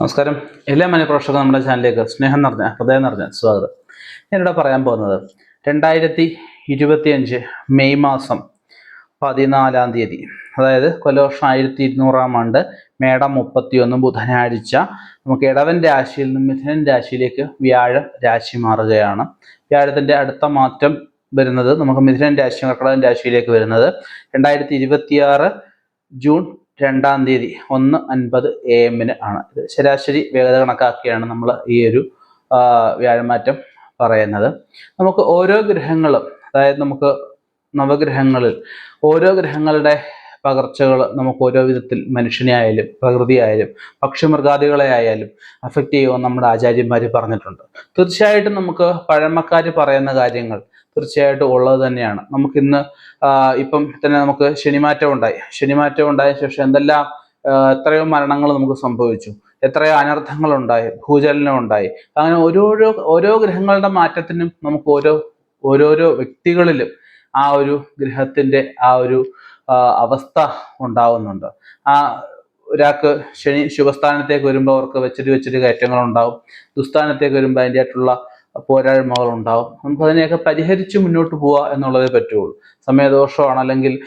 നമസ്കാരം. എല്ലാ മനഃപ്രേക്ഷകർക്കും നമ്മുടെ ചാനലിലേക്ക് സ്നേഹം നിറഞ്ഞ ഹൃദയം നിറഞ്ഞ സ്വാഗതം. ഞാനിവിടെ പറയാൻ പോകുന്നത് രണ്ടായിരത്തി ഇരുപത്തിയഞ്ച് മെയ് മാസം പതിനാലാം തീയതി അതായത് കൊല്ലവർഷം ആയിരത്തി ഇരുന്നൂറാം ആണ്ട് മേടം മുപ്പത്തിയൊന്ന് ബുധനാഴ്ച നമുക്ക് ഇടവൻ രാശിയിൽ നിന്ന് മിഥുനൻ രാശിയിലേക്ക് വ്യാഴം രാശി മാറുകയാണ്. വ്യാഴത്തിന്റെ അടുത്ത മാറ്റം വരുന്നത് നമുക്ക് മിഥുനൻ രാശി കർക്കടകൻ രാശിയിലേക്ക് വരുന്നത് രണ്ടായിരത്തി ഇരുപത്തിയാറ് ജൂൺ രണ്ടാം തീയതി ഒന്ന് അൻപത് എ എമ്മിന് ആണ്. ഇത് ശരാശരി വേഗത കണക്കാക്കിയാണ് നമ്മൾ ഈ ഒരു വ്യാഴമാറ്റം പറയുന്നത്. നമുക്ക് ഓരോ ഗ്രഹങ്ങളും അതായത് നമുക്ക് നവഗ്രഹങ്ങളിൽ ഓരോ ഗ്രഹങ്ങളുടെ പകർച്ചകൾ നമുക്ക് ഓരോ വിധത്തിൽ മനുഷ്യനെ ആയാലും പ്രകൃതി ആയാലും പക്ഷിമൃഗാദികളെ ആയാലും അഫക്റ്റ് ചെയ്യുമെന്ന് നമ്മുടെ ആചാര്യന്മാർ പറഞ്ഞിട്ടുണ്ട്. തീർച്ചയായിട്ടും നമുക്ക് പഴമക്കാർ പറയുന്ന കാര്യങ്ങൾ തീർച്ചയായിട്ടും ഉള്ളത് തന്നെയാണ്. നമുക്ക് ഇന്ന് ഇപ്പം തന്നെ നമുക്ക് ശനിമാറ്റം ഉണ്ടായി. ശനിമാറ്റം ഉണ്ടായ ശേഷം എന്തെല്ലാം എത്രയോ മരണങ്ങൾ നമുക്ക് സംഭവിച്ചു. എത്രയോ അനർത്ഥങ്ങൾ ഉണ്ടായി. ഭൂചലനം ഉണ്ടായി. അങ്ങനെ ഓരോരോ ഓരോ ഗ്രഹങ്ങളുടെ മാറ്റത്തിനും നമുക്ക് ഓരോ ഓരോരോ വ്യക്തികളിലും ആ ഒരു ഗ്രഹത്തിന്റെ ആ ഒരു അവസ്ഥ ഉണ്ടാവുന്നുണ്ട്. ആ ഒരാൾക്ക് ശനി ശുഭസ്ഥാനത്തേക്ക് വരുമ്പോൾ അവർക്ക് വെച്ചിട്ട് വെച്ചിട്ട് കയറ്റങ്ങൾ ഉണ്ടാവും ദുസ്ഥാനത്തേക്ക് വരുമ്പോൾ അതിന്റെ ആയിട്ടുള്ള പോരായ്മകൾ ഉണ്ടാവും നമുക്ക് അതിനെയൊക്കെ പരിഹരിച്ച് മുന്നോട്ട് പോവുക എന്നുള്ളതേ പറ്റുള്ളൂ. സമയദോഷമാണ് അല്ലെങ്കിൽ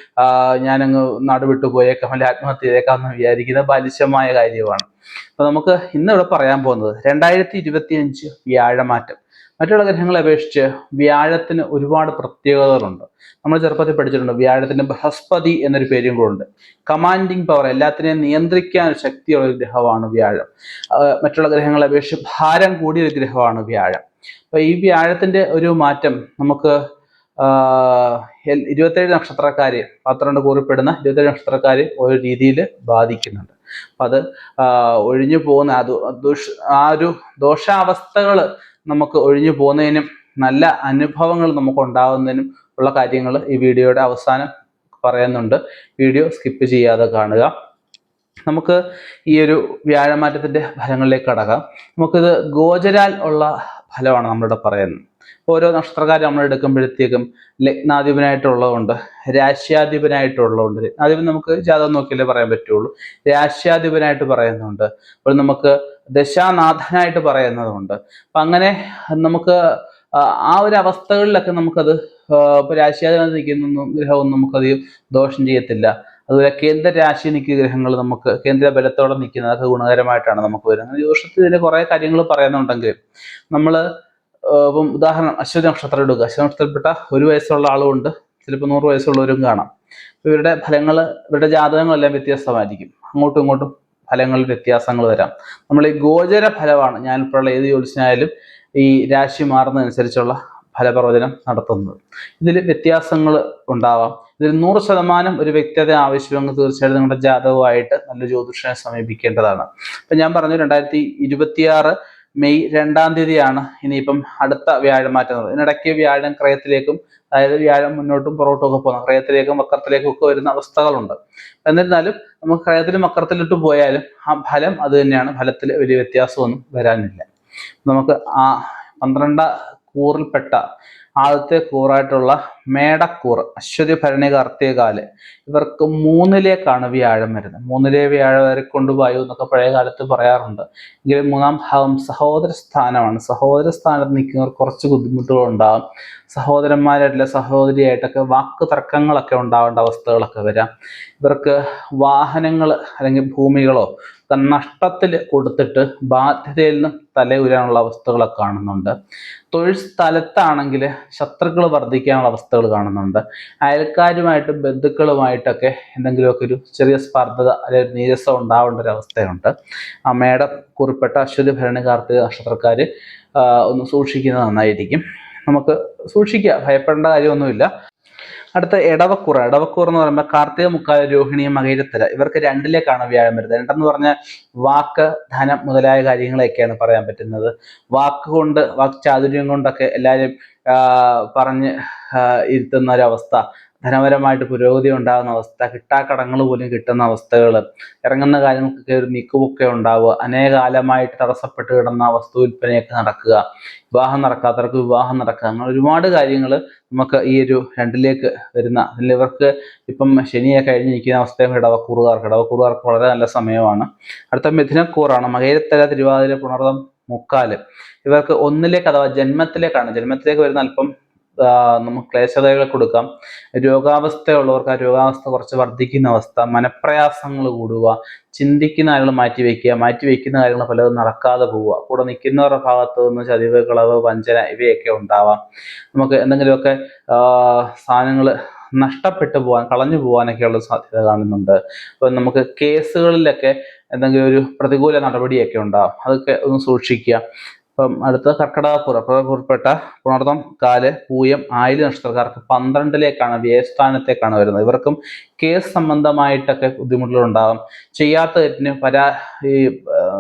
ഞാനങ്ങ് നാട് വിട്ടു പോയേക്കാം അല്ലെങ്കിൽ ആത്മഹത്യ ചെയ്തേക്കാം എന്ന് വിചാരിക്കുന്നത് ബാലിശമായ കാര്യമാണ്. അപ്പൊ നമുക്ക് ഇന്ന് ഇവിടെ പറയാൻ പോകുന്നത് രണ്ടായിരത്തി ഇരുപത്തി അഞ്ച് വ്യാഴമാറ്റം. മറ്റുള്ള ഗ്രഹങ്ങളെ അപേക്ഷിച്ച് വ്യാഴത്തിന് ഒരുപാട് പ്രത്യേകതകളുണ്ട്. നമ്മൾ ചെറുപ്പത്തിൽ പഠിച്ചിട്ടുണ്ട് വ്യാഴത്തിന് ബൃഹസ്പതി എന്നൊരു പേരും കൂടെ ഉണ്ട്. കമാൻഡിങ് പവർ എല്ലാത്തിനെയും നിയന്ത്രിക്കാൻ ശക്തിയുള്ള ഒരു ഗ്രഹമാണ് വ്യാഴം. മറ്റുള്ള ഗ്രഹങ്ങളെ അപേക്ഷിച്ച് ഭാരം കൂടിയ ഒരു ഗ്രഹമാണ് വ്യാഴം. അപ്പൊ ഈ വ്യാഴത്തിന്റെ ഒരു മാറ്റം നമുക്ക് ഇരുപത്തേഴ് നക്ഷത്രക്കാര് പന്ത്രണ്ട് കൂറിപ്പെടുന്ന ഇരുപത്തേഴ് നക്ഷത്രക്കാര് ഒരു രീതിയിൽ ബാധിക്കുന്നുണ്ട്. അപ്പൊ അത് ഒഴിഞ്ഞു പോകുന്ന അത് ദുഷ് ആ ഒരു ദോഷാവസ്ഥകൾ നമുക്ക് ഒഴിഞ്ഞു പോകുന്നതിനും നല്ല അനുഭവങ്ങൾ നമുക്ക് ഉണ്ടാകുന്നതിനും ഉള്ള കാര്യങ്ങൾ ഈ വീഡിയോയുടെ അവസാനം പറയുന്നുണ്ട്. വീഡിയോ സ്കിപ്പ് ചെയ്യാതെ കാണുക. നമുക്ക് ഈ ഒരു വ്യാഴമാറ്റത്തിന്റെ ഫലങ്ങളിലേക്ക് കടക്കാം. നമുക്കിത് ഗോചരാൽ ഉള്ള ഫലമാണ് നമ്മളിവിടെ പറയുന്നത്. ഓരോ നക്ഷത്രക്കാർ നമ്മൾ എടുക്കുമ്പോഴത്തേക്കും ലഗ്നാധിപനായിട്ടുള്ളതുകൊണ്ട് രാശ്യാധിപനായിട്ടുള്ളതുകൊണ്ട് ലഗ്നാധിപൻ നമുക്ക് ജാതകം നോക്കിയാലേ പറയാൻ പറ്റുള്ളൂ. രാശ്യാധിപനായിട്ട് പറയുന്നുണ്ട്. അപ്പോൾ നമുക്ക് ദശാനാഥനായിട്ട് പറയുന്നതുണ്ട് അപ്പം അങ്ങനെ നമുക്ക് ആ ഒരു അവസ്ഥകളിലൊക്കെ നമുക്കത് ഇപ്പോൾ ഇപ്പൊ രാശ്യാധിപൻ നിൽക്കുന്ന ഗ്രഹമൊന്നും നമുക്കധികം ദോഷം ചെയ്യത്തില്ല. അതുപോലെ കേന്ദ്ര രാശി നിൽക്കുന്ന ഗ്രഹങ്ങൾ നമുക്ക് കേന്ദ്ര ബലത്തോടെ നിൽക്കുന്നത് അതൊക്കെ ഗുണകരമായിട്ടാണ് നമുക്ക് വരുന്നത്. ജ്യോഷത്തിൽ ഇതിന് കുറെ കാര്യങ്ങൾ പറയുന്നുണ്ടെങ്കിലും നമ്മൾ ഇപ്പം ഉദാഹരണം അശ്വതി നക്ഷത്രം എടുക്കുക അശ്വതി നക്ഷത്രത്തിൽപ്പെട്ട ഒരു വയസ്സുള്ള ആളുമുണ്ട് ചിലപ്പോൾ നൂറ് വയസ്സുള്ളവരും കാണാം. ഇവരുടെ ഫലങ്ങൾ ഇവരുടെ ജാതകങ്ങളെല്ലാം വ്യത്യസ്തമായിരിക്കും അങ്ങോട്ടും ഇങ്ങോട്ടും ഫലങ്ങളിൽ വ്യത്യാസങ്ങൾ വരാം. നമ്മൾ ഈ ഗോചര ഫലമാണ് ഞാൻ ഇപ്പോഴുള്ള ഏത് ജ്യോതിഷനായാലും ഈ രാശി മാറുന്നതനുസരിച്ചുള്ള ഫലപ്രവചനം നടത്തുന്നത്. ഇതിൽ വ്യത്യാസങ്ങൾ ഉണ്ടാവാം. ഇതിൽ നൂറ് ശതമാനം ഒരു വ്യക്തത ആവശ്യമെങ്കിൽ തീർച്ചയായിട്ടും നിങ്ങളുടെ ജാതകമായിട്ട് നല്ല ജ്യോതിഷനെ സമീപിക്കേണ്ടതാണ്. ഇപ്പം ഞാൻ പറഞ്ഞു രണ്ടായിരത്തി ഇരുപത്തിയാറ് മെയ് രണ്ടാം തീയതിയാണ് ഇനിയിപ്പം അടുത്ത വ്യാഴം മാറ്റം. ഇതിനിടയ്ക്ക് വ്യാഴം ക്രയത്തിലേക്കും അതായത് വ്യാഴം മുന്നോട്ടും പുറകോട്ടും ഒക്കെ പോകുന്ന. ക്രയത്തിലേക്കും വക്രത്തിലേക്കും ഒക്കെ വരുന്ന അവസ്ഥകളുണ്ട്. എന്നിരുന്നാലും നമുക്ക് ക്രയത്തിലും വക്രത്തിലിട്ട് പോയാലും ആ ഫലം അത് തന്നെയാണ്. ഫലത്തിൽ വലിയ വ്യത്യാസമൊന്നും വരാനില്ല. നമുക്ക് ആ പന്ത്രണ്ട കൂറിൽപ്പെട്ട ആദ്യത്തെ കൂറായിട്ടുള്ള മേടക്കൂർ അശ്വതി ഭരണി കാർത്തികകാൽ ഇവർക്ക് മൂന്നിലേക്കാണ് വ്യാഴം വരുന്നത്. മൂന്നിലെ വ്യാഴം വരെ കൊണ്ടുപോയോ എന്നൊക്കെ പഴയ കാലത്ത് പറയാറുണ്ട്. എങ്കിലും മൂന്നാം ഭാഗം സഹോദര സ്ഥാനമാണ്. സഹോദര സ്ഥാനത്ത് നിൽക്കുന്നവർ കുറച്ച് ബുദ്ധിമുട്ടുകൾ ഉണ്ടാകും സഹോദരന്മാരായിട്ടുള്ള സഹോദരിയായിട്ടൊക്കെ വാക്ക് തർക്കങ്ങളൊക്കെ ഉണ്ടാവേണ്ട അവസ്ഥകളൊക്കെ വരാം. ഇവർക്ക് വാഹനങ്ങൾ അല്ലെങ്കിൽ ഭൂമികളോ നഷ്ടത്തിൽ കൊടുത്തിട്ട് ബാധ്യതയിൽ നിന്ന് തല തലയുരാനുള്ള അവസ്ഥകളൊക്കെ കാണുന്നുണ്ട്. തൊഴിൽ സ്ഥലത്താണെങ്കിൽ ശത്രുക്കൾ വർദ്ധിക്കാനുള്ള അവസ്ഥകൾ കാണുന്നുണ്ട്. അയൽക്കാരുമായിട്ടും ബന്ധുക്കളുമായിട്ടൊക്കെ എന്തെങ്കിലുമൊക്കെ ഒരു ചെറിയ സ്പർദ്ധത അല്ലെങ്കിൽ നീരസം ഉണ്ടാവേണ്ട ഒരു അവസ്ഥയുണ്ട്. അമ്മയുടെ കുറിപ്പെട്ട അശ്വതി ഭരണി കാർത്തിക നക്ഷത്രക്കാർ ഒന്ന് സൂക്ഷിക്കുന്നത് നന്നായിരിക്കും. നമുക്ക് സൂക്ഷിക്കുക ഭയപ്പെടേണ്ട കാര്യമൊന്നുമില്ല. അടുത്ത ഇടവക്കൂർ ഇടവക്കൂർ എന്ന് പറയുമ്പോൾ കാർത്തിക മുക്കാൽ രോഹിണി മകയിരത്തര ഇവർക്ക് രണ്ടിലേക്കാണ് വ്യാഴം വരുന്നത്. രണ്ടെന്ന് പറഞ്ഞാൽ വാക്ക് ധനം മുതലായ കാര്യങ്ങളെയൊക്കെയാണ് പറയാൻ പറ്റുന്നത്. വാക്ക് കൊണ്ട് വാക്ക് ചാതുര്യം കൊണ്ടൊക്കെ എല്ലാവരും പറഞ്ഞ് ഇരുത്തുന്ന ഒരവസ്ഥ ധനപരമായിട്ട് പുരോഗതി ഉണ്ടാകുന്ന അവസ്ഥ കിട്ടാക്കടങ്ങൾ പോലും കിട്ടുന്ന അവസ്ഥകൾ ഇറങ്ങുന്ന കാര്യങ്ങൾക്ക് ഒരു നീക്കുമൊക്കെ ഉണ്ടാവുക അനേകാലമായിട്ട് തടസ്സപ്പെട്ട് കിടന്ന വസ്തു വിൽപ്പനയൊക്കെ നടക്കുക വിവാഹം നടക്കാത്തവർക്ക് വിവാഹം നടക്കുക അങ്ങനെ ഒരുപാട് കാര്യങ്ങൾ നമുക്ക് ഈ ഒരു രണ്ടിലേക്ക് വരുന്ന അതിൽ ഇവർക്ക് ഇപ്പം ശനിയൊക്കെ കഴിഞ്ഞ് നിൽക്കുന്ന അവസ്ഥയും ഇടവക്കൂറുകാർക്ക് ഇടവക്കൂറുകാർക്ക് വളരെ നല്ല സമയമാണ്. അടുത്ത മിഥുനക്കൂറാണ് മകേരത്തല തിരുവാതിര പുണർതം മുക്കാൽ. ഇവർക്ക് ഒന്നിലേക്ക് അഥവാ ജന്മത്തിലേക്കാണ് ജന്മത്തിലേക്ക് വരുന്ന അല്പം നമുക്ക് ക്ലേശതകൾ കൊടുക്കാം. രോഗാവസ്ഥയുള്ളവർക്ക് ആ രോഗാവസ്ഥ കുറച്ച് വർദ്ധിക്കുന്ന അവസ്ഥ മനപ്രയാസങ്ങൾ കൂടുക ചിന്തിക്കുന്ന കാര്യങ്ങൾ മാറ്റി വെക്കുക മാറ്റി വെക്കുന്ന കാര്യങ്ങൾ പലതും നടക്കാതെ പോവുക. കൂടെ നിൽക്കുന്നവരുടെ ഭാഗത്ത് നിന്ന് ചതിവ് കളവ് വഞ്ചന ഇവയൊക്കെ ഉണ്ടാവാം. നമുക്ക് എന്തെങ്കിലുമൊക്കെ സാധനങ്ങൾ നഷ്ടപ്പെട്ടു പോകാൻ കളഞ്ഞു പോകാനൊക്കെയുള്ള സാധ്യത കാണുന്നുണ്ട്. അപ്പം നമുക്ക് കേസുകളിലൊക്കെ എന്തെങ്കിലും ഒരു പ്രതികൂല നടപടിയൊക്കെ ഉണ്ടാവും. അതൊക്കെ ഒന്ന് സൂക്ഷിക്കുക. അപ്പം അടുത്ത കർക്കിടകപ്പുറ കർക്കിടകപ്പുറപ്പെട്ട പുണർതം കാൽ പൂയം ആയിൽ നക്ഷത്രക്കാർക്ക് പന്ത്രണ്ടിലേക്കാണ് വ്യയസ്ഥാനത്തേക്കാണ് വരുന്നത്. ഇവർക്കും കേസ് സംബന്ധമായിട്ടൊക്കെ ബുദ്ധിമുട്ടുകളുണ്ടാകും ചെയ്യാത്ത തെറ്റിന് പരാ ഈ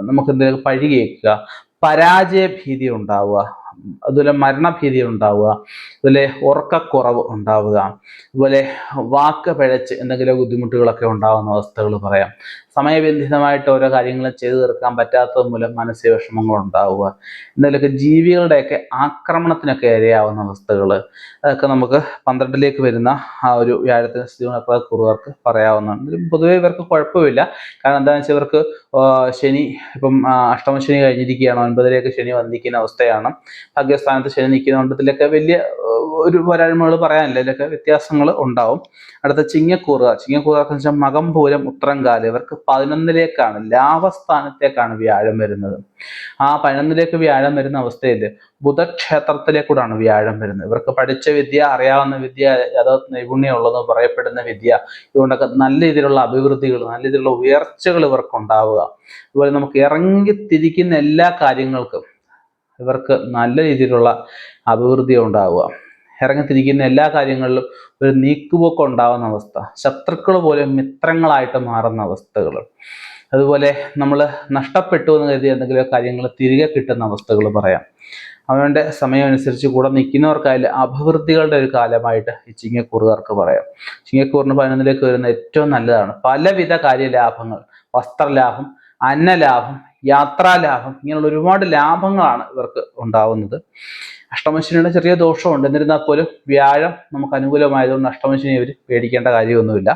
നമുക്ക് എന്തെങ്കിലും പഴി കേൾക്കുക. പരാജയ ഭീതി ഉണ്ടാവുക. അതുപോലെ മരണഭീതി ഉണ്ടാവുക. അതുപോലെ ഉറക്കക്കുറവ് ഉണ്ടാവുക. അതുപോലെ വാക്ക് പിഴച്ച് എന്തെങ്കിലും ബുദ്ധിമുട്ടുകളൊക്കെ ഉണ്ടാകുന്ന അവസ്ഥകൾ പറയാം. സമയബന്ധിതമായിട്ട് ഓരോ കാര്യങ്ങളും ചെയ്തു തീർക്കാൻ പറ്റാത്തത് മൂലം മാനസിക വിഷമങ്ങൾ ഉണ്ടാവുക. എന്തെങ്കിലുമൊക്കെ ജീവികളുടെയൊക്കെ ആക്രമണത്തിനൊക്കെ ഇരയാവുന്ന അവസ്ഥകൾ അതൊക്കെ നമുക്ക് പന്ത്രണ്ടിലേക്ക് വരുന്ന ആ ഒരു വ്യാഴത്തിന് സ്ഥിതികളൊക്കെ കുറവർക്ക് പറയാവുന്നതാണ്. പൊതുവെ ഇവർക്ക് കുഴപ്പമില്ല. കാരണം എന്താണെന്ന് വെച്ചാൽ ഇവർക്ക് ശനി ഇപ്പം അഷ്ടമ ശനി കഴിഞ്ഞിരിക്കുകയാണ്. ഒൻപതിലേക്ക് ശനി വന്നിരിക്കുന്ന അവസ്ഥയാണ്. ഭാഗ്യസ്ഥാനത്ത് ശനി നിൽക്കുന്നതുകൊണ്ട് ഇതിലൊക്കെ വലിയ ഒരു പോരായ്മകൾ പറയാനില്ല. ഇതിലൊക്കെ വ്യത്യാസങ്ങൾ ഉണ്ടാവും. അടുത്ത ചിങ്ങക്കൂറുക ചിങ്ങക്കൂറുകാർക്ക് വെച്ചാൽ മകം പൂരം കാലം. ഇവർക്ക് പതിനൊന്നിലേക്കാണ് ലാഭസ്ഥാനത്തേക്കാണ് വ്യാഴം വരുന്നത്. ആ പതിനൊന്നിലേക്ക് വ്യാഴം വരുന്ന അവസ്ഥയിൽ ബുധക്ഷേത്രത്തിലേക്കൂടാണ് വ്യാഴം വരുന്നത്. ഇവർക്ക് പഠിച്ച വിദ്യ അറിയാവുന്ന വിദ്യ അത് നൈപുണ്യമുള്ളതെന്ന് പറയപ്പെടുന്ന വിദ്യ ഇതുകൊണ്ടൊക്കെ നല്ല രീതിയിലുള്ള അഭിവൃദ്ധികൾ നല്ല രീതിയിലുള്ള ഉയർച്ചകൾ ഇവർക്ക് ഉണ്ടാവുക അതുപോലെ നമുക്ക് ഇറങ്ങിത്തിരിക്കുന്ന എല്ലാ കാര്യങ്ങൾക്കും ഇവർക്ക് നല്ല രീതിയിലുള്ള അഭിവൃദ്ധി ഉണ്ടാവുക ഇറങ്ങിത്തിരിക്കുന്ന എല്ലാ കാര്യങ്ങളിലും ഒരു നീക്കുപോക്ക് ഉണ്ടാകുന്ന അവസ്ഥ. ശത്രുക്കൾ പോലെ മിത്രങ്ങളായിട്ട് മാറുന്ന അവസ്ഥകൾ അതുപോലെ നമ്മൾ നഷ്ടപ്പെട്ടു എന്ന് കരുതി എന്തെങ്കിലും കാര്യങ്ങൾ തിരികെ കിട്ടുന്ന അവസ്ഥകൾ പറയാം. അവന്റെ സമയമനുസരിച്ച് കൂടെ നിൽക്കുന്നവർക്കായാലും അഭിവൃദ്ധികളുടെ ഒരു കാലമായിട്ട് ഈ ചിങ്ങക്കൂറുകാർക്ക് പറയാം. ചിങ്ങക്കൂറിന് പതിനൊന്നിലേക്ക് വരുന്ന ഏറ്റവും നല്ലതാണ്. പലവിധ കാര്യലാഭങ്ങൾ വസ്ത്രലാഭം അന്നലാഭം യാത്രാലാഭം ഇങ്ങനെയുള്ള ഒരുപാട് ലാഭങ്ങളാണ് ഇവർക്ക് ഉണ്ടാവുന്നത്. അഷ്ടമശനിയുടെ ചെറിയ ദോഷമുണ്ട്. എന്നിരുന്നാൽ പോലും വ്യാഴം നമുക്ക് അനുകൂലമായതുകൊണ്ട് അഷ്ടമശനി ഇവർ പേടിക്കേണ്ട കാര്യമൊന്നുമില്ല.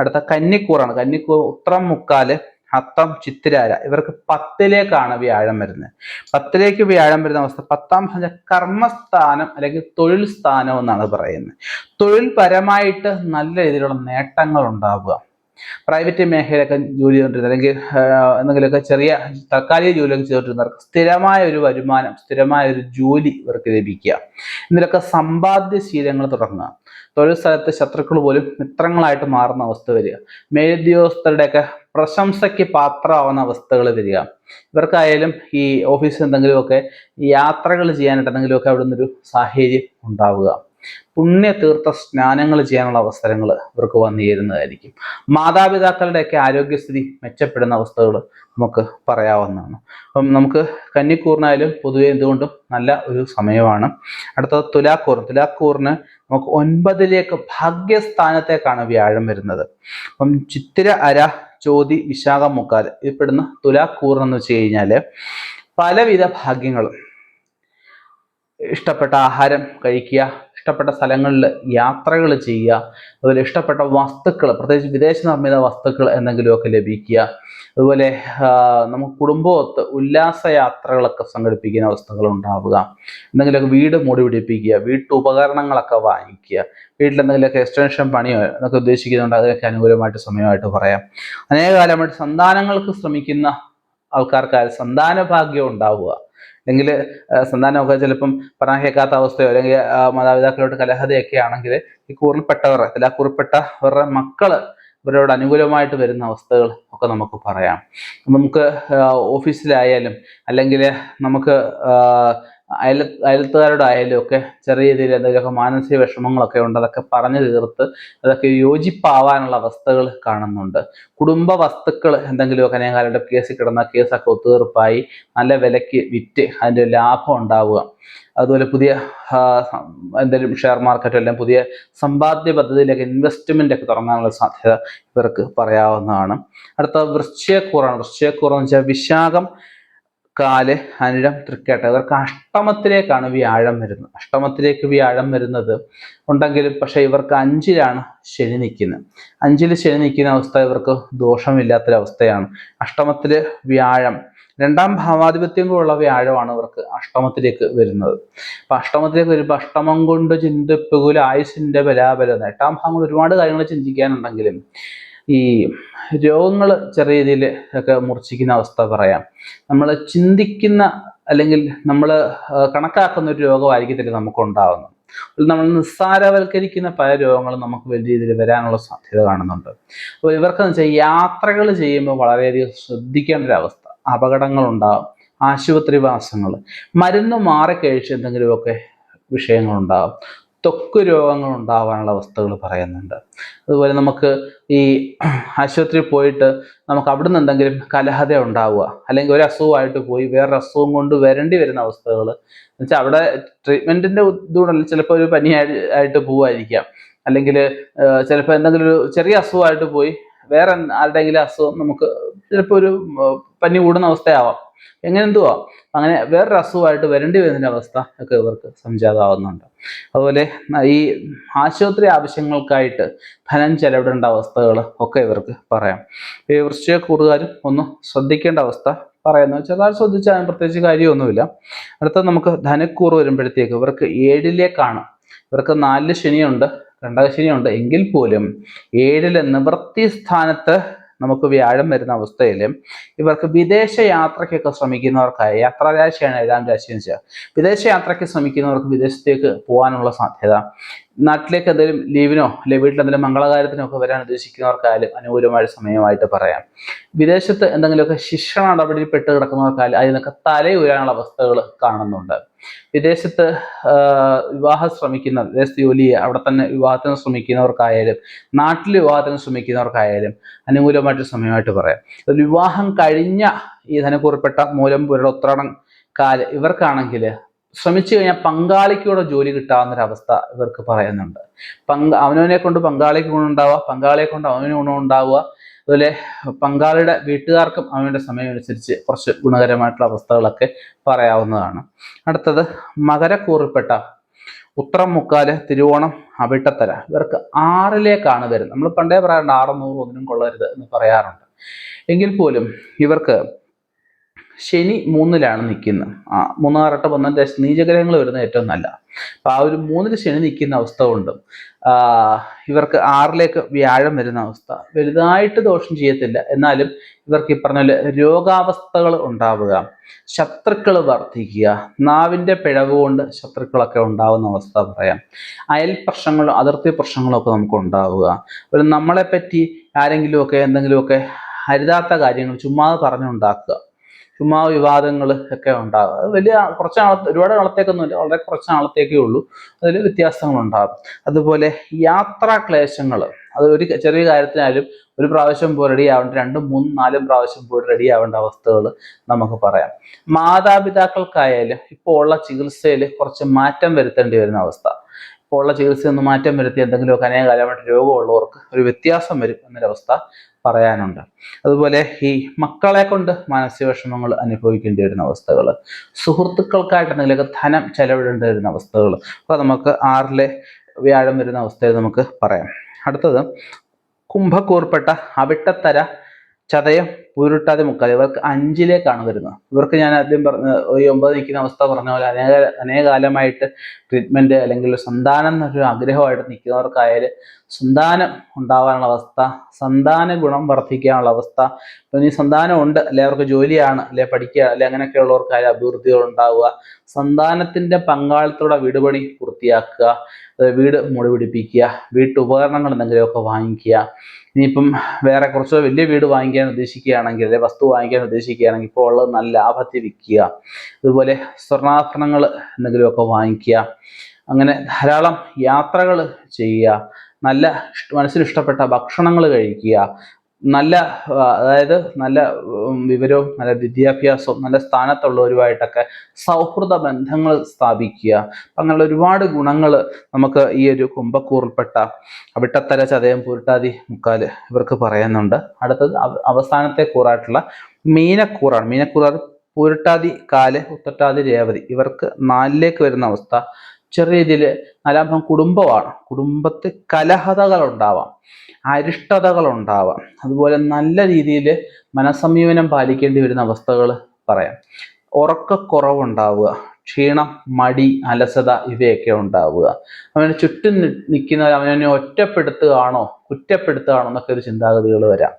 അടുത്ത കന്നിക്കൂറാണ്. കന്നിക്കൂർ ഉത്രം മുക്കാൽ അത്തം ചിത്തിരാര. ഇവർക്ക് പത്തിലേക്കാണ് വ്യാഴം വരുന്നത്. പത്തിലേക്ക് വ്യാഴം വരുന്ന അവസ്ഥ പത്താം ഭാഗം കർമ്മസ്ഥാനം അല്ലെങ്കിൽ തൊഴിൽ സ്ഥാനം എന്നാണ് പറയുന്നത്. തൊഴിൽപരമായിട്ട് നല്ല രീതിയിലുള്ള നേട്ടങ്ങൾ ഉണ്ടാവുക. പ്രൈവറ്റ് മേഖലയൊക്കെ ജോലി ചെയ്തുകൊണ്ടിരുന്ന അല്ലെങ്കിൽ എന്തെങ്കിലുമൊക്കെ ചെറിയ താൽക്കാലിക ജോലിയൊക്കെ ചെയ്തുകൊണ്ടിരുന്നവർക്ക് സ്ഥിരമായ ഒരു വരുമാനം സ്ഥിരമായ ഒരു ജോലി ഇവർക്ക് ലഭിക്കുക. ഇതിലൊക്കെ സമ്പാദ്യ ശീലങ്ങൾ തുടങ്ങുക. തൊഴിൽ സ്ഥലത്ത് ശത്രുക്കൾ പോലും മിത്രങ്ങളായിട്ട് മാറുന്ന അവസ്ഥ വരിക. മേലുദ്യോഗസ്ഥരുടെയൊക്കെ പ്രശംസയ്ക്ക് പാത്രമാവുന്ന അവസ്ഥകൾ വരിക. ഇവർക്കായാലും ഈ ഓഫീസിൽ എന്തെങ്കിലുമൊക്കെ യാത്രകൾ ചെയ്യാനായിട്ട് എന്തെങ്കിലുമൊക്കെ അവിടെ നിന്നൊരു സാഹചര്യം ഉണ്ടാവുക. പുണ്യ തീർത്ഥ സ്നാനങ്ങൾ ചെയ്യാനുള്ള അവസരങ്ങൾ ഇവർക്ക് വന്നു ചേരുന്നതായിരിക്കും മാതാപിതാക്കളുടെയൊക്കെ ആരോഗ്യസ്ഥിതി മെച്ചപ്പെടുന്ന അവസ്ഥകൾ നമുക്ക് പറയാവുന്നതാണ്. അപ്പം നമുക്ക് കന്നിക്കൂറിനായാലും പൊതുവെ എന്തുകൊണ്ടും നല്ല ഒരു സമയമാണ്. അടുത്തത് തുലാക്കൂർ തുലാക്കൂറിന് നമുക്ക് ഒൻപതിലേക്ക് ഭാഗ്യസ്ഥാനത്തേക്കാണ് വ്യാഴം വരുന്നത്. അപ്പം ചിത്തിര അര ചോതി വിശാഖം മുക്കാൽ ഇതിൽപ്പെടുന്ന തുലാക്കൂർ എന്ന് വെച്ച് കഴിഞ്ഞാൽ പലവിധ ഭാഗ്യങ്ങളും ഇഷ്ടപ്പെട്ട ആഹാരം കഴിക്കുക ഇഷ്ടപ്പെട്ട സ്ഥലങ്ങളിൽ യാത്രകൾ ചെയ്യുക അതുപോലെ ഇഷ്ടപ്പെട്ട വസ്തുക്കൾ പ്രത്യേകിച്ച് വിദേശ നിർമ്മിത വസ്തുക്കൾ എന്തെങ്കിലുമൊക്കെ ലഭിക്കുക അതുപോലെ നമുക്ക് കുടുംബമൊത്ത് ഉല്ലാസ യാത്രകളൊക്കെ സംഘടിപ്പിക്കുന്ന അവസ്ഥകൾ ഉണ്ടാവുക എന്തെങ്കിലുമൊക്കെ വീട് മൂടി പിടിപ്പിക്കുക വീട്ടുപകരണങ്ങളൊക്കെ വാങ്ങിക്കുക വീട്ടിൽ എന്തെങ്കിലുമൊക്കെ എക്സ്റ്റൻഷൻ പണിയോ എന്നൊക്കെ ഉദ്ദേശിക്കുന്നുണ്ട് അതിനൊക്കെ അനുകൂലമായിട്ട് സമയമായിട്ട് പറയാം. അനേകകാലമായിട്ട് സന്താനങ്ങൾക്ക് ശ്രമിക്കുന്ന ആൾക്കാർക്കായാലും സന്താന ഭാഗ്യം ഉണ്ടാവുക. അല്ലെങ്കിൽ സന്താനമൊക്കെ ചിലപ്പം പറയാൻ കേൾക്കാത്ത അവസ്ഥയോ അല്ലെങ്കിൽ മാതാപിതാക്കളോട് കലഹതയൊക്കെ ആണെങ്കിൽ ഈ കൂറിൽപ്പെട്ടവർ അതിൽ ആ കൂറിൽപ്പെട്ട അവരുടെ മക്കൾ ഇവരോട് അനുകൂലമായിട്ട് വരുന്ന അവസ്ഥകൾ ഒക്കെ നമുക്ക് പറയാം. നമുക്ക് ഓഫീസിലായാലും അല്ലെങ്കിൽ നമുക്ക് ആ, അയൽത്തുകാരോടായാലും ഒക്കെ ചെറിയ രീതിയിൽ എന്തെങ്കിലുമൊക്കെ മാനസിക വിഷമങ്ങളൊക്കെ ഉണ്ട് അതൊക്കെ പറഞ്ഞു തീർത്ത് അതൊക്കെ യോജിപ്പാവാനുള്ള അവസ്ഥകൾ കാണുന്നുണ്ട്. കുടുംബ വസ്തുക്കൾ എന്തെങ്കിലുമൊക്കെ അനേകാലയുടെ കേസിൽ കിടന്ന കേസൊക്കെ ഒത്തുതീർപ്പായി നല്ല വിലയ്ക്ക് വിറ്റ് അതിന്റെ ലാഭം ഉണ്ടാവുക. അതുപോലെ പുതിയ എന്തെങ്കിലും ഷെയർ മാർക്കറ്റ് അല്ലെങ്കിൽ പുതിയ സമ്പാദ്യ പദ്ധതിയിലേക്ക് ഇൻവെസ്റ്റ്മെന്റ് ഒക്കെ തുടങ്ങാനുള്ള സാധ്യത ഇവർക്ക് പറയാവുന്നതാണ്. അടുത്ത വൃശ്ചയക്കൂറാണ് വൃശ്ചയക്കൂറെന്ന് വെച്ചാൽ വിശാഖം കാൽ അനിഴം തൃക്കേട്ട ഇവർക്ക് അഷ്ടമത്തിലേക്കാണ് വ്യാഴം വരുന്നത്. അഷ്ടമത്തിലേക്ക് വ്യാഴം വരുന്നത് ഉണ്ടെങ്കിലും പക്ഷേ ഇവർക്ക് അഞ്ചിലാണ് ശനി നിൽക്കുന്നത്. അഞ്ചിൽ ശനി നിൽക്കുന്ന അവസ്ഥ ഇവർക്ക് ദോഷമില്ലാത്തൊരവസ്ഥയാണ്. അഷ്ടമത്തിൽ വ്യാഴം. രണ്ടാം ഭാവാധിപത്യം കൂടെയുള്ള വ്യാഴമാണ് ഇവർക്ക് അഷ്ടമത്തിലേക്ക് വരുന്നത്. അപ്പൊ അഷ്ടമത്തിലേക്ക് വരുമ്പോൾ അഷ്ടമം കൊണ്ട് ചിന്തിപ്പുകൂല ആയുസിന്റെ ബലാബലം. എട്ടാം ഭാഗം കൊണ്ട് ഒരുപാട് കാര്യങ്ങൾ ചിന്തിക്കാനുണ്ടെങ്കിലും ഈ രോഗങ്ങൾ ചെറിയ രീതിയിൽ ഒക്കെ മൂർച്ഛിക്കുന്ന അവസ്ഥ പറയാം. നമ്മൾ ചിന്തിക്കുന്ന അല്ലെങ്കിൽ നമ്മൾ കണക്കാക്കുന്ന ഒരു രോഗമായിരിക്കത്തില്ല നമുക്ക് ഉണ്ടാവുന്നത് നമ്മൾ നിസ്സാരവൽക്കരിക്കുന്ന പല രോഗങ്ങളും നമുക്ക് വലിയ രീതിയിൽ വരാനുള്ള സാധ്യത കാണുന്നുണ്ട്. അപ്പോൾ ഇവർക്കെന്ന് വെച്ചാൽ യാത്രകൾ ചെയ്യുമ്പോൾ വളരെയധികം ശ്രദ്ധിക്കേണ്ട ഒരു അവസ്ഥ. അപകടങ്ങളുണ്ടാകും ആശുപത്രിവാസങ്ങൾ മരുന്ന് മാറിക്കഴിച്ച് എന്തെങ്കിലുമൊക്കെ വിഷയങ്ങളുണ്ടാകും ത്വക്ക് രോഗങ്ങൾ ഉണ്ടാവാനുള്ള അവസ്ഥകൾ പറയുന്നുണ്ട്. അതുപോലെ നമുക്ക് ഈ ആശുപത്രിയിൽ പോയിട്ട് നമുക്ക് അവിടെ നിന്ന് എന്തെങ്കിലും കലഹത ഉണ്ടാവുക അല്ലെങ്കിൽ ഒരു അസുഖമായിട്ട് പോയി വേറൊരു അസുഖം കൊണ്ട് വരേണ്ടി വരുന്ന അവസ്ഥകൾ. എന്നുവെച്ചാൽ അവിടെ ട്രീറ്റ്മെന്റിന്റെ ഇതുകൊണ്ടല്ല ചിലപ്പോൾ ഒരു പനി ആയിട്ട് പോവായിരിക്കാം. അല്ലെങ്കിൽ ചിലപ്പോൾ എന്തെങ്കിലും ഒരു ചെറിയ അസുഖമായിട്ട് പോയി വേറെ ആരുടെയെങ്കിലും അസുഖം നമുക്ക് ചിലപ്പോൾ ഒരു പനി കൂടുന്ന അവസ്ഥയാവാം. എങ്ങനെ എന്തുവാ അങ്ങനെ വേറൊരു അസുഖമായിട്ട് വരേണ്ടി വരുന്ന അവസ്ഥ ഒക്കെ ഇവർക്ക് സംജാതമാവുന്നുണ്ട് അതുപോലെ ഈ ആശുപത്രി ആവശ്യങ്ങൾക്കായിട്ട് ധനം ചെലവിടേണ്ട അവസ്ഥകൾ ഒക്കെ ഇവർക്ക് പറയാം. ഈ വൃശ്ചിക കൂറുകാരും ഒന്ന് ശ്രദ്ധിക്കേണ്ട അവസ്ഥ പറയുന്നു. അത് ശ്രദ്ധിച്ചാൽ പ്രത്യേകിച്ച് കാര്യമൊന്നുമില്ല. അടുത്ത നമുക്ക് ധനക്കൂറ് വരുമ്പോഴത്തേക്ക് ഇവർക്ക് ഏഴിലേക്കാണ്. ഇവർക്ക് നാലിൽ ശനിയുണ്ട് രണ്ടാം ശനിയുണ്ട്. എങ്കിൽ പോലും ഏഴിലെ നിവൃത്തി സ്ഥാനത്ത് നമുക്ക് വ്യാഴം വരുന്ന അവസ്ഥയിൽ ഇവർക്ക് വിദേശ യാത്രയ്ക്കൊക്കെ ശ്രമിക്കുന്നവർക്കായി യാത്രാരാശിയാണ് ഏഴാം രാശി എന്ന് വെച്ചാൽ വിദേശ യാത്രയ്ക്ക് ശ്രമിക്കുന്നവർക്ക് വിദേശത്തേക്ക് പോകാനുള്ള സാധ്യത. നാട്ടിലേക്ക് എന്തെങ്കിലും ലീവിനോ അല്ലെ വീട്ടിൽ എന്തെങ്കിലും മംഗളകാര്യത്തിനോ ഒക്കെ വരാൻ ഉദ്ദേശിക്കുന്നവർക്കായാലും അനുകൂലമായ സമയമായിട്ട് പറയാം. വിദേശത്ത് എന്തെങ്കിലുമൊക്കെ ശിക്ഷണ നടപടിയിൽ പെട്ട് കിടക്കുന്നവർക്കായാലും അതിൽ നിന്നൊക്കെ തലയുയരാനുള്ള അവസ്ഥകൾ കാണുന്നുണ്ട്. വിദേശത്ത് വിവാഹം ശ്രമിക്കുന്ന വിദേശത്ത് ജോലി അവിടെ തന്നെ വിവാഹത്തിന് ശ്രമിക്കുന്നവർക്കായാലും നാട്ടിൽ വിവാഹത്തിന് ശ്രമിക്കുന്നവർക്കായാലും അനുകൂലമായിട്ട് സമയമായിട്ട് പറയാം. വിവാഹം കഴിഞ്ഞ ഈ ധനക്കുറിപ്പെട്ട മൂലം പുരട ഉത്രാടം കാൽ ഇവർക്കാണെങ്കിൽ ശ്രമിച്ചു കഴിഞ്ഞാൽ പങ്കാളിക്കൂടെ ജോലി കിട്ടാവുന്നൊരവസ്ഥ ഇവർക്ക് പറയുന്നുണ്ട്. പങ്ക അവനവനെ കൊണ്ട് പങ്കാളിക്ക് ഗുണമുണ്ടാവുക പങ്കാളിയെ കൊണ്ട് അവന് ഗുണമുണ്ടാവുക അതുപോലെ പങ്കാളിയുടെ വീട്ടുകാർക്കും അവനുടെ സമയമനുസരിച്ച് കുറച്ച് ഗുണകരമായിട്ടുള്ള അവസ്ഥകളൊക്കെ പറയാവുന്നതാണ്. അടുത്തത് മകരക്കൂറിൽപ്പെട്ട ഉത്രം മുക്കാൽ തിരുവോണം അവിട്ടത്തര. ഇവർക്ക് ആറിലേക്കാണ് വരുന്നത്. നമ്മൾ പണ്ടേ പറയാറുണ്ട് ആറ് നൂറ് ഒന്നിനും കൊള്ളരുത് എന്ന് പറയാറുണ്ട്. എങ്കിൽ പോലും ഇവർക്ക് ശനി മൂന്നിലാണ് നിൽക്കുന്നത്. ആ മൂന്നാറട്ട പന്ത്രണ്ട് നീചഗ്രഹങ്ങൾ വരുന്നത് ഏറ്റവും നല്ല അപ്പം ആ ഒരു മൂന്നിൽ ശനി നിൽക്കുന്ന അവസ്ഥ കൊണ്ട് ഇവർക്ക് ആറിലേക്ക് വ്യാഴം വരുന്ന അവസ്ഥ വലുതായിട്ട് ദോഷം ചെയ്യത്തില്ല. എന്നാലും ഇവർക്ക് ഈ പറഞ്ഞ രോഗാവസ്ഥകൾ ഉണ്ടാവുക ശത്രുക്കൾ വർദ്ധിക്കുക നാവിന്റെ പിഴവ് കൊണ്ട് ശത്രുക്കളൊക്കെ ഉണ്ടാവുന്ന അവസ്ഥ പറയാം. അയൽ പ്രശ്നങ്ങളും അതിർത്തി പ്രശ്നങ്ങളും ഒക്കെ നമുക്ക് ഉണ്ടാവുക. ഒരു നമ്മളെപ്പറ്റി ആരെങ്കിലുമൊക്കെ എന്തെങ്കിലുമൊക്കെ അരുതാത്ത കാര്യങ്ങൾ ചുമ്മാതെ പറഞ്ഞുണ്ടാക്കുക. ചുമ്മാ വിവാദങ്ങൾ ഒക്കെ ഉണ്ടാകും അത് വലിയ കുറച്ച് നാളത്തെ ഒരുപാട് നാളത്തേക്കൊന്നുമില്ല വളരെ കുറച്ച് നാളത്തേക്കേ ഉള്ളൂ. അതിൽ വ്യത്യാസങ്ങളുണ്ടാകും. അതുപോലെ യാത്രാ ക്ലേശങ്ങൾ അത് ഒരു ചെറിയ കാര്യത്തിനായാലും ഒരു പ്രാവശ്യം പോയി റെഡി ആവേണ്ട രണ്ടും മൂന്നും നാലും പ്രാവശ്യം പോയി റെഡി ആവേണ്ട അവസ്ഥകൾ നമുക്ക് പറയാം. മാതാപിതാക്കൾക്കായാലും ഇപ്പോൾ ഉള്ള ചികിത്സയിൽ കുറച്ച് മാറ്റം വരുത്തേണ്ടി വരുന്ന അവസ്ഥ. ഇപ്പോൾ ഉള്ള ചികിത്സയിൽ ഒന്ന് മാറ്റം വരുത്തി എന്തെങ്കിലുമൊക്കെ അനേകകാലമായിട്ട് രോഗമുള്ളവർക്ക് ഒരു വ്യത്യാസം വരും എന്നൊരവസ്ഥ പറയാനുണ്ട്. അതുപോലെ ഈ മക്കളെ കൊണ്ട് മാനസിക വിഷമങ്ങൾ അനുഭവിക്കേണ്ടി വരുന്ന അവസ്ഥകൾ സുഹൃത്തുക്കൾക്കായിട്ട് എന്തെങ്കിലുമൊക്കെ ധനം ചെലവിടേണ്ടി വരുന്ന അവസ്ഥകൾ അപ്പോൾ നമുക്ക് ആറിലെ വ്യാഴം വരുന്ന അവസ്ഥയിൽ നമുക്ക് പറയാം. അടുത്തത് കുംഭക്കൂർപ്പെട്ട അവിട്ടത്തര ചതയം പൂരുട്ടാതെ മുക്കാൽ. ഇവർക്ക് അഞ്ചിലേക്കാണ് വരുന്നത്. ഇവർക്ക് ഞാൻ ആദ്യം പറഞ്ഞ ഈ ഒമ്പത് നിൽക്കുന്ന അവസ്ഥ പറഞ്ഞ പോലെ അനേക അനേകാലമായിട്ട് ട്രീറ്റ്മെന്റ് അല്ലെങ്കിൽ സന്താനം എന്നൊരു ആഗ്രഹമായിട്ട് നിൽക്കുന്നവർക്കായാലും സന്താനം ഉണ്ടാവാനുള്ള അവസ്ഥ സന്താന ഗുണം വർദ്ധിക്കാനുള്ള അവസ്ഥ. ഇനി സന്താനം ഉണ്ട് അല്ലെ അവർക്ക് ജോലിയാണ് അല്ലെ പഠിക്കുക അല്ലെ അങ്ങനെയൊക്കെയുള്ളവർക്കായാലും അഭിവൃദ്ധികൾ ഉണ്ടാവുക. സന്താനത്തിന്റെ പങ്കാളിത്തോടെ വീട് പണി പൂർത്തിയാക്കുക വീട് മുടി പിടിപ്പിക്കുക വീട്ടുപകരണങ്ങൾ എന്തെങ്കിലുമൊക്കെ വാങ്ങിക്കുക. ഇനിയിപ്പം വേറെ കുറച്ചോ വലിയ വീട് വാങ്ങിക്കാൻ ഉദ്ദേശിക്കുകയാണെങ്കിൽ ഉദ്ദേശിക്കുകയാണെങ്കിൽ അല്ലെങ്കിൽ വസ്തു വാങ്ങിക്കാൻ ഉദ്ദേശിക്കുകയാണെങ്കിൽ ഇപ്പോൾ ഉള്ളത് നല്ല ലാഭത്തിൽ വിൽക്കുക. അതുപോലെ സ്വർണാഭരണങ്ങൾ എന്തെങ്കിലുമൊക്കെ വാങ്ങിക്കുക. അങ്ങനെ ധാരാളം യാത്രകൾ ചെയ്യുക. നല്ല മനസ്സിൽ ഇഷ്ടപ്പെട്ട ഭക്ഷണങ്ങൾ കഴിക്കുക. നല്ല അതായത് നല്ല വിവരവും നല്ല വിദ്യാഭ്യാസവും നല്ല സ്ഥാനത്തുള്ളവരുമായിട്ടൊക്കെ സൗഹൃദ ബന്ധങ്ങൾ സ്ഥാപിക്കുക. അങ്ങനെയുള്ള ഒരുപാട് ഗുണങ്ങൾ നമുക്ക് ഈ ഒരു കുംഭക്കൂറിൽപ്പെട്ട അവിട്ടത്തര ചതയം പൂരിട്ടാതി മുക്കാൽ ഇവർക്ക് പറയുന്നുണ്ട്. അടുത്തത് അവ- അവസാനത്തെ കൂറായിട്ടുള്ള മീനക്കൂറാണ്. മീനക്കൂറാർ പൂരിട്ടാതി കാൽ ഉത്തട്ടാതി രേവതി ഇവർക്ക് നാലിലേക്ക് വരുന്ന അവസ്ഥ ചെറിയ രീതിയിൽ നാലാം കുടുംബമാണ്. കുടുംബത്തിൽ കലഹതകൾ ഉണ്ടാവാം അരിഷ്ടതകൾ ഉണ്ടാവാം അതുപോലെ നല്ല രീതിയിൽ മനസംയമനം പാലിക്കേണ്ടി വരുന്ന അവസ്ഥകൾ പറയാം. ഉറക്കക്കുറവുണ്ടാവുക ക്ഷീണം മടി അലസത ഇവയൊക്കെ ഉണ്ടാവുക. അവന് ചുറ്റും നിൽക്കുന്നവർ അവനെ ഒറ്റപ്പെടുത്തുകയാണോ? കുറ്റപ്പെടുത്തുകയാണോ എന്നൊക്കെ ഒരു ചിന്താഗതികൾ വരാം.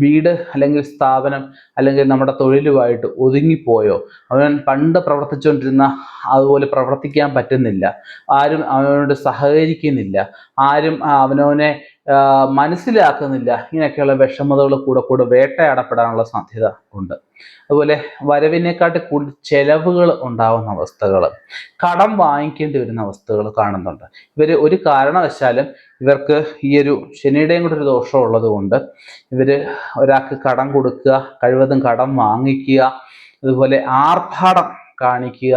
വീട് അല്ലെങ്കിൽ സ്ഥാപനം അല്ലെങ്കിൽ നമ്മുടെ തൊഴിലുമായിട്ട് ഒതുങ്ങിപ്പോയോ? അവൻ പണ്ട് പ്രവർത്തിച്ചുകൊണ്ടിരുന്ന അതുപോലെ പ്രവർത്തിക്കാൻ പറ്റുന്നില്ല. ആരും അവനോട് സഹകരിക്കുന്നില്ല. ആരും അവനവനെ മനസ്സിലാക്കുന്നില്ല. ഇങ്ങനെയൊക്കെയുള്ള വിഷമതകൾ കൂടെ കൂടെ വേട്ടയാടപ്പെടാനുള്ള സാധ്യത ഉണ്ട്. അതുപോലെ വരവിനെക്കാട്ടി കൂടുതൽ ചെലവുകൾ ഉണ്ടാവുന്ന അവസ്ഥകൾ കടം വാങ്ങിക്കേണ്ടി വരുന്ന അവസ്ഥകൾ കാണുന്നുണ്ട്. ഇവർ ഒരു കാരണവശാലും ഇവർക്ക് ഈ ഒരു ശനിയുടെയും കൂടെ ഒരു ദോഷം ഉള്ളത് കൊണ്ട് ഇവർ ഒരാൾക്ക് കടം കൊടുക്കുക കഴിവതും കടം വാങ്ങിക്കുക അതുപോലെ ആർഭാടം കാണിക്കുക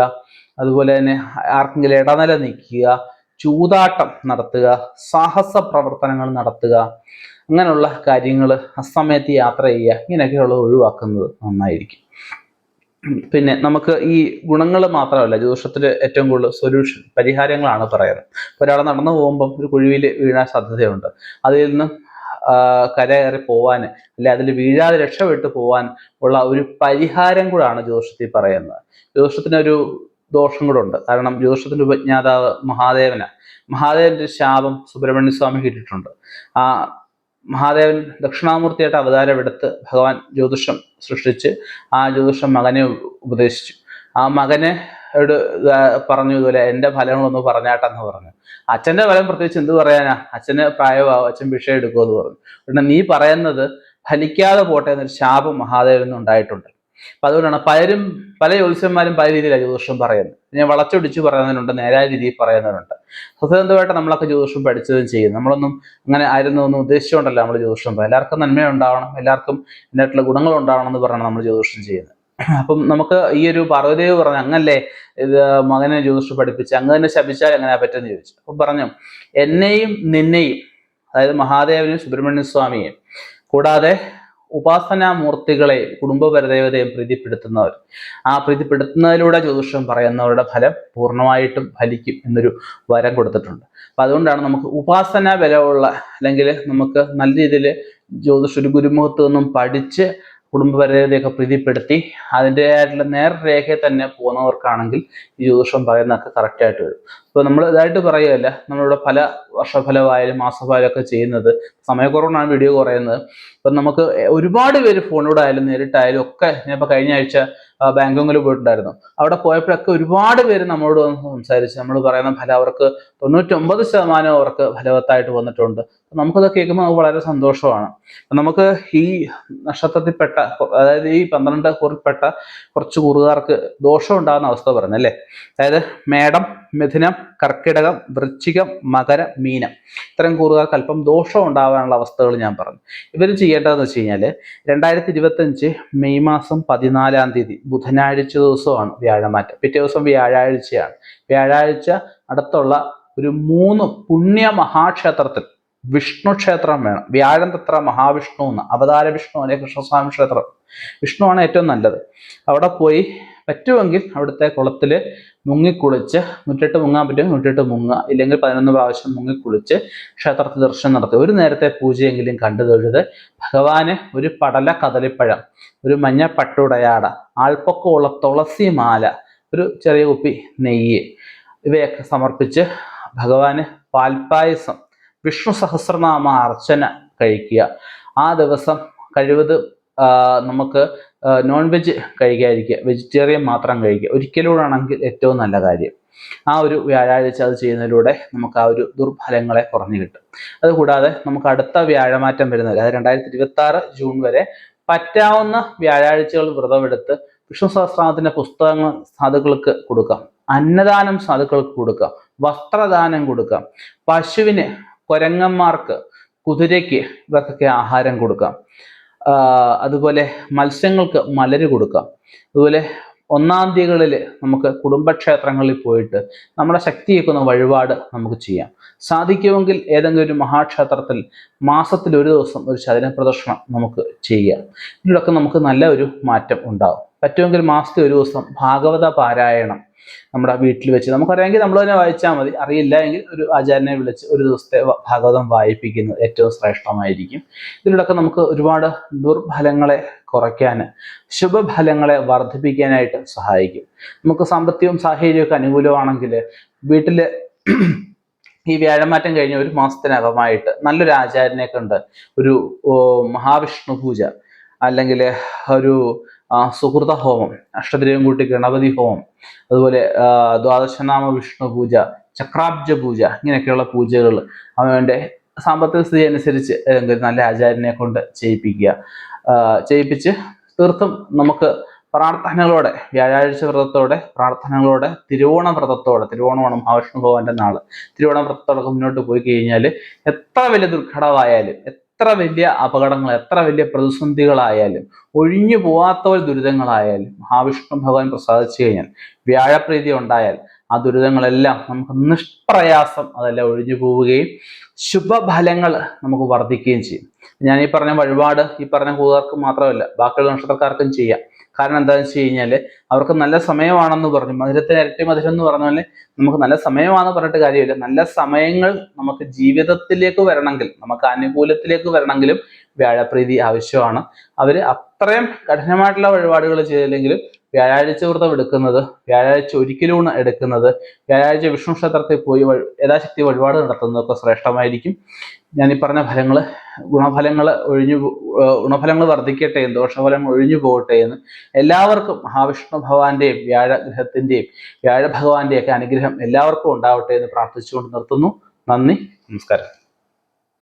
അതുപോലെ തന്നെ ആർക്കെങ്കിലും ഇടനില നിൽക്കുക ചൂതാട്ടം നടത്തുക സാഹസ പ്രവർത്തനങ്ങൾ നടത്തുക അങ്ങനെയുള്ള കാര്യങ്ങൾ അസമയത്ത് യാത്ര ചെയ്യുക ഇങ്ങനെയൊക്കെയുള്ളത് ഒഴിവാക്കുന്നത് നന്നായിരിക്കും. പിന്നെ നമുക്ക് ഈ ഗുണങ്ങൾ മാത്രമല്ല ജ്യോതിഷത്തിൽ ഏറ്റവും കൂടുതൽ സൊല്യൂഷൻ പരിഹാരങ്ങളാണ് പറയുന്നത്. ഒരാൾ നടന്നു പോകുമ്പം ഒരു കുഴിയിൽ വീഴാൻ സാധ്യതയുണ്ട്. അതിൽ നിന്ന് കരകയറി പോവാൻ അല്ലെ അതിൽ വീഴാതെ രക്ഷപ്പെട്ട് പോവാൻ ഉള്ള ഒരു പരിഹാരം കൂടാണ് ജ്യോതിഷത്തിൽ പറയുന്നത്. ജ്യോതിഷത്തിനൊരു ദോഷം കൂടെ ഉണ്ട്. കാരണം ജ്യോതിഷത്തിന്റെ ഉപജ്ഞാതാവ് മഹാദേവന മഹാദേവന്റെ ശാപം സുബ്രഹ്മണ്യ സ്വാമി കിട്ടിയിട്ടുണ്ട് ആ മഹാദേവൻ ദക്ഷിണാമൂർത്തിയായിട്ട് അവതാരമെടുത്ത് ഭഗവാൻ ജ്യോതിഷം സൃഷ്ടിച്ച് ആ ജ്യോതിഷം മകനെ ഉപദേശിച്ചു. ആ മകനെ പറഞ്ഞു ഇതുപോലെ എന്റെ ഫലങ്ങളൊന്ന് പറഞ്ഞാട്ടെന്ന് പറഞ്ഞു. അച്ഛന്റെ ഫലം പ്രത്യേകിച്ച് എന്ത് പറയാനാ? അച്ഛന് പ്രായമാവും അച്ഛൻ ഭിക്ഷ എടുക്കുമെന്ന് പറഞ്ഞു. പിന്നെ നീ പറയുന്നത് ഫലിക്കാതെ പോട്ടെ എന്നൊരു ശാപം മഹാദേവൻ ഉണ്ടായിട്ടുണ്ട് അപ്പൊ അതുകൊണ്ടാണ് പലരും പല ജ്യോത്സ്യന്മാരും പല രീതിയിലാണ് ജ്യോതിഷം പറയുന്നത്. ഞാൻ വളച്ചൊടിച്ച് പറയുന്നവരുണ്ട് നേരായ രീതിയിൽ പറയുന്നവരുണ്ട്. സത്യസന്ധമായിട്ട് നമ്മളൊക്കെ ജ്യോതിഷം പഠിച്ചതും ചെയ്യും നമ്മളൊന്നും അങ്ങനെ ആയിരുന്നു ഒന്നും ഉദ്ദേശിച്ചുകൊണ്ടല്ല നമ്മൾ ജ്യോതിഷം പറയുന്നത്. എല്ലാവർക്കും നന്മ ഉണ്ടാവണം എല്ലാവർക്കും ഇതിനായിട്ടുള്ള ഗുണങ്ങൾ ഉണ്ടാവണം എന്ന് പറഞ്ഞാണ് നമ്മൾ ജ്യോതിഷം ചെയ്യുന്നത്. അപ്പം നമുക്ക് ഈ ഒരു പാർവതിയെ പറഞ്ഞു അങ്ങല്ലേ ഇത് മകനെ ജ്യോതിഷം പഠിപ്പിച്ച് അങ്ങ് തന്നെ ശപിച്ചാൽ എങ്ങനെയാ പറ്റുമെന്ന് ചോദിച്ചു. അപ്പം പറഞ്ഞു എന്നെയും നിന്നെയും അതായത് മഹാദേവനും സുബ്രഹ്മണ്യ സ്വാമിയെയും കൂടാതെ ഉപാസനാമൂർത്തികളെ കുടുംബപരദേവതയും പ്രീതിപ്പെടുത്തുന്നവർ. ആ പ്രീതിപ്പെടുത്തുന്നതിലൂടെ ജ്യോതിഷം പറയുന്നവരുടെ ഫലം പൂർണമായിട്ടും ഫലിക്കും എന്നൊരു വരം കൊടുത്തിട്ടുണ്ട്. അപ്പം അതുകൊണ്ടാണ് നമുക്ക് ഉപാസന ബലമുള്ള അല്ലെങ്കിൽ നമുക്ക് നല്ല രീതിയിൽ ജ്യോതിഷ ഒരു ഗുരുമുഖത്ത് നിന്നും പഠിച്ച് കുടുംബപരതയൊക്കെ പ്രീതിപ്പെടുത്തി അതിന്റെതായിട്ടുള്ള നേർരേഖയിൽ തന്നെ പോകുന്നവർക്കാണെങ്കിൽ ഈ ജ്യോതിഷം പറയുന്നതൊക്കെ കറക്റ്റായിട്ട് വരും. ഇപ്പോൾ നമ്മൾ ഇതായിട്ട് പറയുകയല്ല നമ്മളിവിടെ പല വർഷഫലമായാലും മാസഫലം ഒക്കെ ചെയ്യുന്നത്. സമയക്കുറവാണ് വീഡിയോ കുറയുന്നത്. ഇപ്പം നമുക്ക് ഒരുപാട് പേര് ഫോണിലൂടെ ആയാലും നേരിട്ടായാലും ഒക്കെ ഞാനിപ്പോൾ കഴിഞ്ഞ ആഴ്ച ബാങ്കോങ്ങിൽ പോയിട്ടുണ്ടായിരുന്നു. അവിടെ പോയപ്പോഴൊക്കെ ഒരുപാട് പേര് നമ്മളോട് വന്ന് സംസാരിച്ച് നമ്മൾ പറയുന്ന ഫലം അവർക്ക് തൊണ്ണൂറ്റൊമ്പത് ശതമാനം അവർക്ക് ഫലവത്തായിട്ട് വന്നിട്ടുണ്ട്. അപ്പൊ നമുക്കത് കേൾക്കുമ്പോൾ നമുക്ക് വളരെ സന്തോഷമാണ്. അപ്പൊ നമുക്ക് ഈ നക്ഷത്രത്തിൽപ്പെട്ട അതായത് ഈ പന്ത്രണ്ട് കുറിൽപ്പെട്ട കുറച്ച് കൂറുകാർക്ക് ദോഷം ഉണ്ടാകുന്ന അവസ്ഥ പറഞ്ഞല്ലേ? അതായത് മേടം മിഥുനം കർക്കിടകം വൃശ്ചികം മകര മീനം. ഇത്തരം കൂറുകാർക്ക് അല്പം ദോഷം ഉണ്ടാകാനുള്ള അവസ്ഥകൾ ഞാൻ പറഞ്ഞു. ഇവർ ചെയ്യേണ്ടതെന്ന് വെച്ച് കഴിഞ്ഞാൽ രണ്ടായിരത്തി ഇരുപത്തഞ്ച് മെയ് മാസം പതിനാലാം തീയതി ബുധനാഴ്ച ദിവസമാണ് വ്യാഴമാറ്റം. പിറ്റേ ദിവസം വ്യാഴാഴ്ചയാണ്. വ്യാഴാഴ്ച അടുത്തുള്ള ഒരു മൂന്ന് പുണ്യ മഹാക്ഷേത്രത്തിൽ വിഷ്ണു ക്ഷേത്രം വേണം. വ്യാഴം തത്ര മഹാവിഷ്ണു എന്ന്. അവതാര വിഷ്ണു അല്ലെ കൃഷ്ണസ്വാമി ക്ഷേത്രം? വിഷ്ണുവാണ് ഏറ്റവും നല്ലത്. അവിടെ പോയി പറ്റുമെങ്കിൽ അവിടുത്തെ കുളത്തിൽ മുങ്ങിക്കുളിച്ച് മുറ്റിട്ട് മുങ്ങാൻ പറ്റും മുറ്റിട്ട് മുങ്ങുക. ഇല്ലെങ്കിൽ പതിനൊന്ന് പ്രാവശ്യം മുങ്ങിക്കുളിച്ച് ക്ഷേത്രത്തിൽ ദർശനം നടത്തുക. ഒരു നേരത്തെ പൂജയെങ്കിലും കണ്ടു തൊഴുത് ഭഗവാന് ഒരു പടല കദളിപ്പഴം ഒരു മഞ്ഞ പട്ടുടയാട ആൾപ്പൊക്കമുള്ള തുളസി മാല ഒരു ചെറിയ കുപ്പി നെയ്യ് ഇവയൊക്കെ സമർപ്പിച്ച് ഭഗവാന് പാൽപ്പായസം വിഷ്ണു സഹസ്രനാമ അർച്ചന കഴിക്കുക. ആ ദിവസം കഴിവത് നമുക്ക് നോൺ വെജ് കഴിക്കാതിരിക്കുക. വെജിറ്റേറിയൻ മാത്രം കഴിക്കുക. ഒരിക്കലൂടാണെങ്കിൽ ഏറ്റവും നല്ല കാര്യം. ആ ഒരു വ്യാഴാഴ്ച അത് ചെയ്യുന്നതിലൂടെ നമുക്ക് ആ ഒരു ദുർഫലങ്ങളെ കുറഞ്ഞു കിട്ടും. അതുകൂടാതെ നമുക്ക് അടുത്ത വ്യാഴമാറ്റം വരുന്നത് അതായത് രണ്ടായിരത്തി ഇരുപത്തി ആറ് ജൂൺ വരെ പറ്റാവുന്ന വ്യാഴാഴ്ചകൾ വ്രതമെടുത്ത് വിഷ്ണു സഹസ്രാമത്തിന്റെ പുസ്തകങ്ങൾ സാധുക്കൾക്ക് കൊടുക്കാം. അന്നദാനം സാധുക്കൾക്ക് കൊടുക്കാം. വസ്ത്രദാനം കൊടുക്കാം. പശുവിന് കുരങ്ങന്മാർക്ക് കുതിരയ്ക്ക് ഇവർക്കൊക്കെ ആഹാരം കൊടുക്കാം. അതുപോലെ മത്സ്യങ്ങൾക്ക് മലര് കൊടുക്കാം. അതുപോലെ ഒന്നാം തീയതികളിൽ നമുക്ക് കുടുംബക്ഷേത്രങ്ങളിൽ പോയിട്ട് നമ്മുടെ ശക്തിയേക്കുന്ന വഴിപാട് നമുക്ക് ചെയ്യാം. സാധിക്കുമെങ്കിൽ ഏതെങ്കിലും ഒരു മഹാക്ഷേത്രത്തിൽ മാസത്തിൽ ഒരു ദിവസം ഒരു ശതന പ്രദർശനം നമുക്ക് ചെയ്യാം. ഇതിലൊക്കെ നമുക്ക് നല്ല ഒരു മാറ്റം ഉണ്ടാവും. പറ്റുമെങ്കിൽ മാസത്തിൽ ഒരു ദിവസം ഭാഗവത പാരായണം നമ്മുടെ വീട്ടിൽ വെച്ച്. നമുക്കറിയാമെങ്കിൽ നമ്മൾ തന്നെ വായിച്ചാൽ മതി. അറിയില്ല എങ്കിൽ ഒരു ആചാര്യനെ വിളിച്ച് ഒരു ദിവസത്തെ ഭാഗവതം വായിപ്പിക്കുന്നത് ഏറ്റവും ശ്രേഷ്ഠമായിരിക്കും. ഇതിലൂടെയൊക്കെ നമുക്ക് ഒരുപാട് ദുർഫലങ്ങളെ കുറയ്ക്കാൻ ശുഭഫലങ്ങളെ വർദ്ധിപ്പിക്കാനായിട്ട് സഹായിക്കും. നമുക്ക് സാമ്പത്തികവും സാഹചര്യമൊക്കെ അനുകൂലമാണെങ്കിൽ വീട്ടിൽ ഈ വ്യാഴമാറ്റം കഴിഞ്ഞ ഒരു മാസത്തിനകമായിട്ട് നല്ലൊരു ആചാര്യനെ കണ്ട് ഒരു മഹാവിഷ്ണു പൂജ അല്ലെങ്കിൽ ഒരു സുഹൃത ഹോമം അഷ്ടദ്രവം കൂട്ടി ഗണപതി ഹോമം അതുപോലെ ദ്വാദശനാമ വിഷ്ണു പൂജ ചക്രാബ്ജ പൂജ ഇങ്ങനെയൊക്കെയുള്ള പൂജകൾ അവന്റെ സാമ്പത്തിക സ്ഥിതി അനുസരിച്ച് നല്ല ആചാര്യനെ കൊണ്ട് ചെയ്യിപ്പിക്കുക. ചെയ്യിപ്പിച്ച് തീർത്തും നമുക്ക് പ്രാർത്ഥനകളോടെ വ്യാഴാഴ്ച വ്രതത്തോടെ പ്രാർത്ഥനകളോടെ തിരുവോണ വ്രതത്തോടെ തിരുവോണമാണ് മഹാവിഷ്ണു ഭഗവാന്റെ നാൾ. തിരുവോണ വ്രതത്തോടൊക്കെ മുന്നോട്ട് പോയി കഴിഞ്ഞാൽ എത്ര വലിയ ദുർഘടമായാലും എത്ര വലിയ അപകടങ്ങൾ എത്ര വലിയ പ്രതിസന്ധികളായാലും ഒഴിഞ്ഞു പോവാത്ത ഒരു ദുരിതങ്ങളായാലും മഹാവിഷ്ണു ഭഗവാൻ പ്രസാദിച്ചു കഴിഞ്ഞാൽ വ്യാഴപ്രീതി ഉണ്ടായാൽ ആ ദുരിതങ്ങളെല്ലാം നമുക്ക് നിഷ്പ്രയാസം അതെല്ലാം ഒഴിഞ്ഞു പോവുകയും ശുഭഫലങ്ങൾ നമുക്ക് വർദ്ധിക്കുകയും ചെയ്യും. ഞാൻ ഈ പറഞ്ഞ വഴിപാട് ഈ പറഞ്ഞ കൂതാർക്ക് മാത്രമല്ല ബാക്കിയുള്ള നക്ഷത്രക്കാർക്കും ചെയ്യാം. കാരണം എന്താണെന്ന് വെച്ച് കഴിഞ്ഞാൽ അവർക്ക് നല്ല സമയമാണെന്ന് പറഞ്ഞു മധുരത്തിന് ഇരട്ടി മധുരം എന്ന് പറഞ്ഞ പോലെ നമുക്ക് നല്ല സമയമാണെന്ന് പറഞ്ഞിട്ട് കാര്യമില്ല. നല്ല സമയങ്ങൾ നമുക്ക് ജീവിതത്തിലേക്ക് വരണമെങ്കിൽ നമുക്ക് അനുകൂലത്തിലേക്ക് വരണമെങ്കിലും വ്യാഴപ്രീതി ആവശ്യമാണ്. അവർ അത്രയും കഠിനമായിട്ടുള്ള വഴിപാടുകൾ ചെയ്തില്ലെങ്കിലും വ്യാഴാഴ്ച വ്രതം എടുക്കുന്നത് വ്യാഴാഴ്ച ഒരിക്കലൂണ് എടുക്കുന്നത് വ്യാഴാഴ്ച വിഷ്ണു ക്ഷേത്രത്തിൽ പോയി യഥാശക്തി വഴിപാട് നടത്തുന്നതൊക്കെ ശ്രേഷ്ഠമായിരിക്കും. ഞാൻ ഈ പറഞ്ഞ ഫലങ്ങൾ ഗുണഫലങ്ങൾ ഒഴിഞ്ഞു ഗുണഫലങ്ങൾ വർദ്ധിക്കട്ടെ എന്ന് ദോഷഫലങ്ങൾ ഒഴിഞ്ഞു പോകട്ടെ എന്ന് എല്ലാവർക്കും മഹാവിഷ്ണു ഭഗവാന്റെയും വ്യാഴഗ്രഹത്തിന്റെയും വ്യാഴഭഗവാന്റെയൊക്കെ അനുഗ്രഹം എല്ലാവർക്കും ഉണ്ടാവട്ടെ എന്ന് പ്രാർത്ഥിച്ചുകൊണ്ട് നിർത്തുന്നു. നന്ദി. നമസ്കാരം.